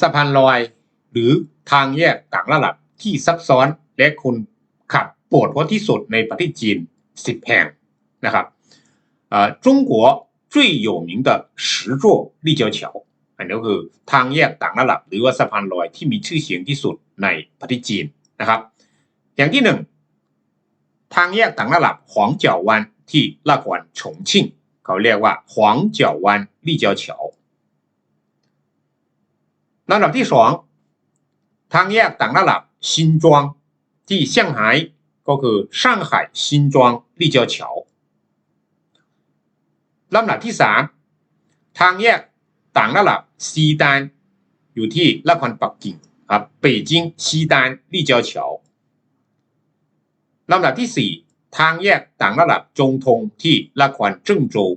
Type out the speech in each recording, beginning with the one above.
สะพานลอย หรือทางแยกต่างระดับที่ซับซ้อนและคุณขับปวดหัวที่สุดในประเทศจีน 10 แห่งนะครับเอ่อ中国最有名的十座立交桥อันนี้ก็คือทางแยกต่างระดับ หรือว่าสะพานลอยที่มีชื่อเสียงที่สุดในประเทศจีนนะครับ อย่างที่หนึ่งทางแยกต่างระดับหวางเจ๋าวันที่ลากวนฉงชิ่งเขาเรียกว่าหวางเจ๋าวัน立交桥 ลำดับที่สองทางแยกต่างระดับซินจวงที่เซี่ยงไฮ้ก็คือ上海新庄立交桥ลำดับที่สามทางแยกต่างระดับซีดานอยู่ที่นครปักกิ่งครับ北京西单立交桥ลำดับที่สี่ทางแยกต่างระดับจงทงที่นครเจิ้งโจว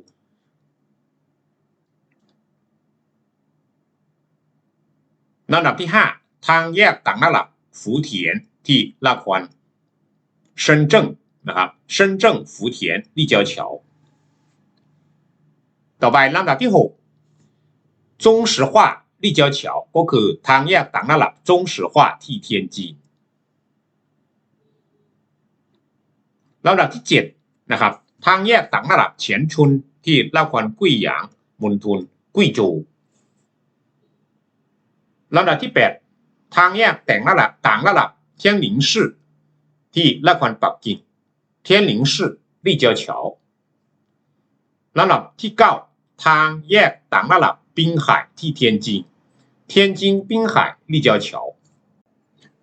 ลำดับที่ 5 ทางแยกต่างระดับฝูเถียนที่ลาควันเซินเจิงนะครับเซินเจิงฝูเถียนลี่ต่อไปลำดับที่6จงสิฮวาลี่เจียก็คือทางแยกต่างระดับจงสิฮวาที่เทียนจีนลำดับที่7นะครับทางแยกต่างระดับเฉียนชุนที่ลาควันกุ้ยหยางมณฑลกุ้ยโจว ลำดับที่ 8 ทางแยกแต่งระดับต่างระดับเทียนหลิงชื่ที่นครปักกิ่งเทียนหลิงชื่ลีเจียวเฉียวลำดับที่ 9 ทางแยกต่างระดับปิงไห่ที่เทียนจิงเทียนจิงปิงไห่ลีเจียวเฉียว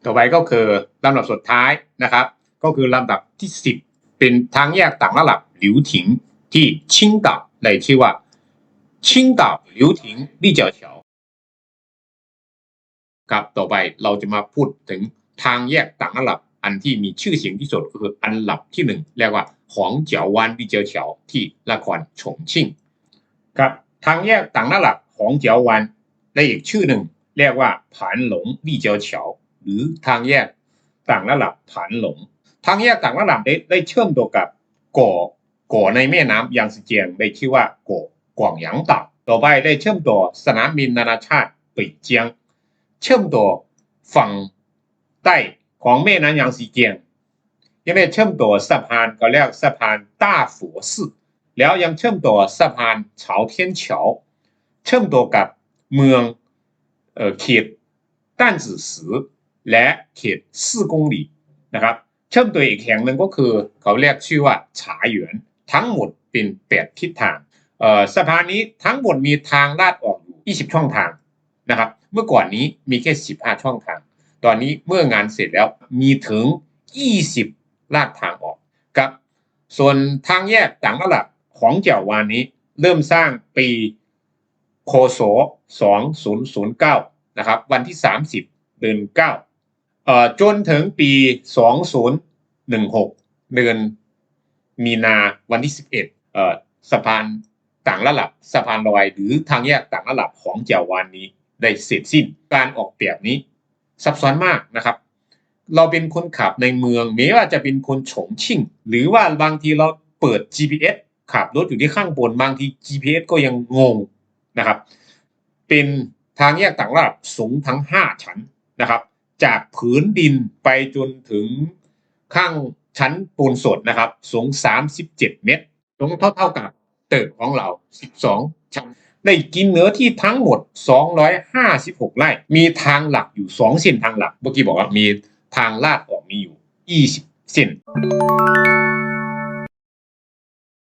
ต่อไปก็คือลำดับสุดท้ายนะครับ ก็คือลำดับที่ 10 เป็นทางแยกต่างระดับหลิวถิงที่ชิงต่าในชื่อว่าชิงต่าหลิวถิงลี่เจียวเฉียว ครับต่อไปเราจะมาพูดถึงทางแยกต่างอันหลับอันที่มีชื่อเสียงที่สุดก็คืออันหลับที่หนึ่งเรียกว่าของเจียววานดีเจียวเฉียวที่ละครฉงชิ่งครับทางแยกต่างอันหลับของเจียววานและอีกชื่อหนึ่ง เรียกว่าผานหลงดีเจียวเฉียวหรือทางแยกต่างอันหลับผานหลง ทางแยกต่างอันหลับได้ได้เชื่อมต่อกับก่อก่อในแม่น้ำยางซีเจียงได้ชื่อว่าก่อกวางหยางตาบต่อไปได้เชื่อมต่อสนามบินนานาชาติปิ่เจียง เชื่อมต่อฝั่งใต้ของแม่น้ำยางซีเจียง ยังได้เชื่อมต่อสะพานก็เรียกสะพานต้าฝัวซื่อแล้วยังเชื่อมต่อสะพานเฉาเทียนเฉาเชื่อมต่อกับเมืองเอ่อเขตต้นจือซือและเขตสี่กงหลีนะครับเชื่อมตัวอีกแห่งหนึ่งก็คือเขาเรียกชื่อว่าฉาหยวนทั้งหมดเป็นแปดทิศทางเอ่อสะพานนี้ทั้งหมดมีทางลาดออกอยู่20 ช่องทาง นะครับ เมื่อก่อนนี้มีแค่ 15 ช่องทาง ตอนนี้เมื่องานเสร็จแล้วมีถึง 20 ลาดทางออกครับ ส่วนทางแยกต่างระดับของเจ้าวานนี้ เริ่มสร้างปีโคศ2009 นะครับ วันที่ 30 เดือน9เอ่อจนถึงปี 2016 เดือนมีนาวันที่ 11เอ่อสะพานต่างระดับสะพานลอยหรือทางแยกต่างระดับของเจ้าวานนี้ ได้เสร็จสิ้นการออกแบบนี้ ซับซ้อนมากนะครับ เราเป็นคนขับในเมืองแม้ว่าจะเป็นคนฉงชิ่ง หรือว่าบางทีเราเปิด GPS ขับรถอยู่ที่ข้างบนบางที GPS ก็ยังงงนะครับ เป็นทางแยกต่างระดับสูงทั้ง 5 ชั้นนะครับ จากผืนดินไปจนถึงข้างชั้นปูนสดนะครับ สูง 37 เมตรตรงเท่าเท่าๆกับตึกของเรา 12 ชั้น ได้กินเนื้อที่ทั้งหมด 256 ไร่ มีทางหลักอยู่ 2 เส้นทางหลัก เมื่อกี้บอกว่ามีทางลาดออกมีอยู่ 20 เส้น